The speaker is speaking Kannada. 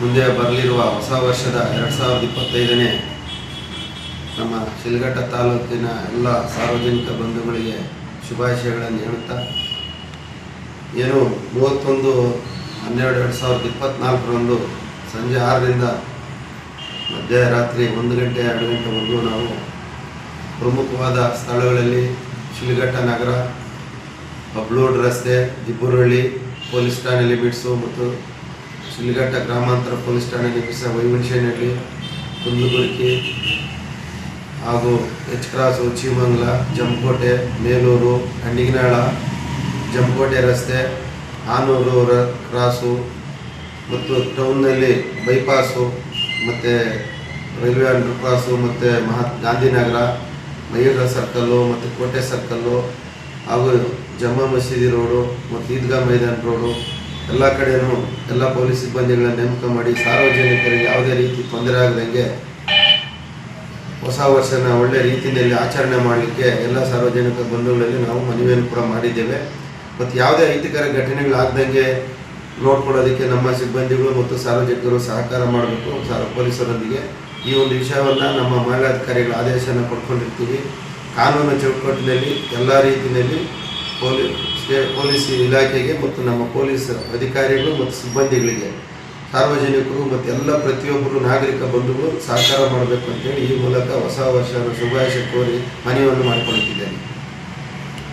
ಮುಂದೆ ಬರಲಿರುವ ಹೊಸ ವರ್ಷದ ಎರಡು ಸಾವಿರದ ಇಪ್ಪತ್ತೈದನೇ ನಮ್ಮ ಶಿಲ್ಘಟ್ಟ ತಾಲೂಕಿನ ಎಲ್ಲ ಸಾರ್ವಜನಿಕ ಬಂಧುಗಳಿಗೆ ಶುಭಾಶಯಗಳನ್ನು ಹೇಳುತ್ತಾ, ಏನು ಮೂವತ್ತೊಂದು ಹನ್ನೆರಡು ಎರಡು ಸಾವಿರದ ಇಪ್ಪತ್ತ್ನಾಲ್ಕರಂದು ಸಂಜೆ ಆರರಿಂದ ಮಧ್ಯರಾತ್ರಿ ಒಂದು ಗಂಟೆ ಎರಡು ಗಂಟೆವರೆಗೂ ನಾವು ಪ್ರಮುಖವಾದ ಸ್ಥಳಗಳಲ್ಲಿ ಶಿಲ್ಘಟ್ಟ ನಗರ ಬಬ್ಲೂಡ್ ರಸ್ತೆ ದಿಬ್ಬುರಳ್ಳಿ ಪೊಲೀಸ್ ಠಾಣೆ ಲಿಮಿಟ್ಸು ಮತ್ತು ಶಿಲ್ಘಟ್ಟ ಗ್ರಾಮಾಂತರ ಪೊಲೀಸ್ ಠಾಣೆ ಲಿಮಿಟ್ಸ ವೈವಂಶನಹಳ್ಳಿ ಕುಂದುಗುರಿಕೆ ಹಾಗೂ ಎಚ್ ಕ್ರಾಸು ಚೀಮಂಗ್ಲ ಜಂಕೋಟೆ ಮೇಲೂರು ಹಂಡಿಗನಾಳ ಜಂಕೋಟೆ ರಸ್ತೆ, ಆನೂರು ಕ್ರಾಸು ಮತ್ತು ಟೌನ್ನಲ್ಲಿ ಬೈಪಾಸು ಮತ್ತು ರೈಲ್ವೆ ಅಂಡರ್ ಕ್ರಾಸು ಮತ್ತು ಮಹಾ ಗಾಂಧಿನಗರ, ಮಯೂರ ಸರ್ಕಲ್ಲು ಮತ್ತು ಕೋಟೆ ಸರ್ಕಲ್ಲು ಹಾಗೂ ಜಮ್ಮಾ ಮಸೀದಿ ರೋಡು ಮತ್ತು ಈದ್ಗಾ ಮೈದಾನ ರೋಡು ಎಲ್ಲ ಕಡೆಯೂ ಎಲ್ಲ ಪೊಲೀಸ್ ಸಿಬ್ಬಂದಿಗಳನ್ನು ನೇಮಕ ಮಾಡಿ ಸಾರ್ವಜನಿಕರಿಗೆ ಯಾವುದೇ ರೀತಿ ತೊಂದರೆ ಆಗದಂಗೆ ಹೊಸ ವರ್ಷನ ಒಳ್ಳೆ ರೀತಿಯಲ್ಲಿ ಆಚರಣೆ ಮಾಡಲಿಕ್ಕೆ ಎಲ್ಲ ಸಾರ್ವಜನಿಕ ಬಂಧುಗಳಲ್ಲಿ ನಾವು ಮನವಿಯನ್ನು ಕೂಡ ಮಾಡಿದ್ದೇವೆ. ಮತ್ತು ಯಾವುದೇ ಅಹಿತಕರ ಘಟನೆಗಳಾಗದಂಗೆ ನೋಡ್ಕೊಳ್ಳೋದಕ್ಕೆ ನಮ್ಮ ಸಿಬ್ಬಂದಿಗಳು ಮತ್ತು ಸಾರ್ವಜನಿಕರು ಸಹಕಾರ ಮಾಡಬೇಕು. ಸಾರ್ ಪೊಲೀಸರೊಂದಿಗೆ ಈ ಒಂದು ವಿಷಯವನ್ನು ನಮ್ಮ ಮಹಿಳಾಧಿಕಾರಿಗಳ ಆದೇಶನ ಪಡ್ಕೊಂಡಿರ್ತೀವಿ. ಕಾನೂನು ಚೌಕಟ್ಟಿನಲ್ಲಿ ಎಲ್ಲ ರೀತಿಯಲ್ಲಿ ಪೊಲೀಸ್ ಇಲಾಖೆಗೆ ಮತ್ತು ನಮ್ಮ ಪೊಲೀಸ್ ಅಧಿಕಾರಿಗಳು ಮತ್ತು ಸಿಬ್ಬಂದಿಗಳಿಗೆ, ಸಾರ್ವಜನಿಕರು ಮತ್ತು ಎಲ್ಲ ಪ್ರತಿಯೊಬ್ಬರು ನಾಗರಿಕ ಬಂಧುಗಳು ಸಹಕಾರ ಮಾಡಬೇಕು ಅಂತೇಳಿ ಈ ಮೂಲಕ ಹೊಸ ವರ್ಷದ ಶುಭಾಶಯ ಕೋರಿ ಮನವಿಯನ್ನು ಮಾಡಿಕೊಳ್ಳುತ್ತಿದ್ದೇನೆ.